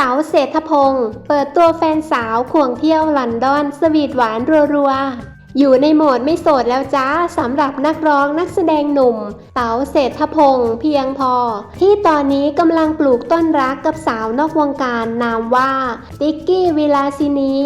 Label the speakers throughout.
Speaker 1: เต๋าเศรษฐพงศ์เปิดตัวแฟนสาวควงเที่ยวลอนดอน สวีทหวานรัวๆ อยู่ในโหมดไม่โสดแล้วจ้าสำหรับนักร้องนักแสดงหนุ่ม เต๋าเศรษฐพงศ์เพียงพอ ที่ตอนนี้กำลังปลูกต้นรักกับสาวนอกวงการนามว่าติ๊กกี้วิลาซินี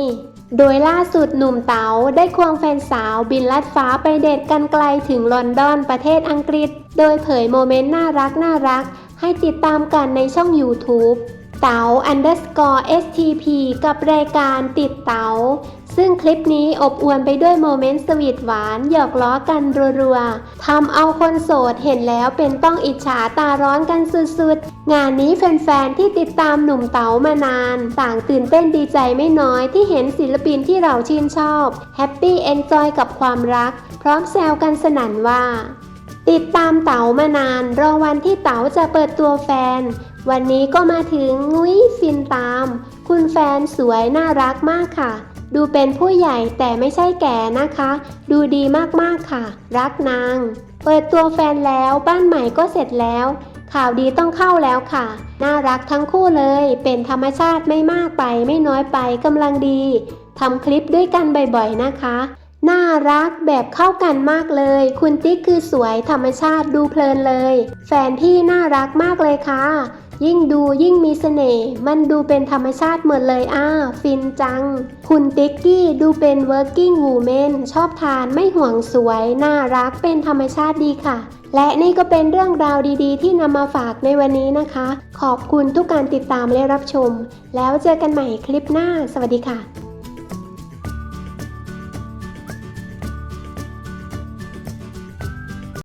Speaker 1: โดยล่าสุดหนุ่มเต๋าได้ควงแฟนสาวบินลัดฟ้าไปเดทกันไกลถึงลอนดอนประเทศอังกฤษ โดยเผยโมเมนต์น่ารักน่ารักให้ติดตามกันในช่อง YouTube เต๋า underscore stp กับรายการติดเต๋า ซึ่งคลิปนี้อบอวลไปด้วยโมเมนต์สวีทหวาน หยอกล้อกันรัวๆทำเอาคนโสดเห็นแล้วเป็นต้องอิจฉาตาร้อนกันสุดๆ งานนี้แฟนๆ ที่ติดตามหนุ่มเต๋ามานาน ต่างตื่นเต้นดีใจไม่น้อยที่เห็นศิลปินที่เราชื่นชอบแฮปปี้เอนจอยกับความรัก พร้อมแซวกันสนั่นว่า ติดตามเต๋ามานานรอวันที่เต๋าจะเปิดตัวแฟน วันนี้ก็มาถึงงุ้ยฟินตาม คุณแฟนสวยน่ารักมากค่ะ ดูเป็นผู้ใหญ่แต่ไม่ใช่แก่นะคะ ดูดีมากๆค่ะ รักนาง เปิดตัวแฟนแล้วบ้านใหม่ก็เสร็จแล้ว ข่าวดีต้องเข้าแล้วค่ะ น่ารักทั้งคู่เลย เป็นธรรมชาติไม่มากไปไม่น้อยไปกำลังดีทำคลิปด้วยกันบ่อยๆนะคะ น่ารักแบบเข้ากันมากเลย คุณติ๊กคือสวยธรรมชาติดูเพลินเลย แฟนพี่น่ารักมากเลยค่ะ ยิ่งดูยิ่งมีเสน่ห์มันดูเป็นธรรมชาติหมดเลยอ้าฟินจัง คุณติ๊กกี้ดูเป็น working woman ชอบทานไม่ห่วงสวย น่ารักเป็นธรรมชาติดีค่ะและนี่ก็เป็นเรื่องราวดีๆ ที่นำมาฝากในวันนี้นะคะ ขอบคุณทุกการติดตามและรับชม แล้วเจอกันใหม่คลิปหน้า สวัสดีค่ะ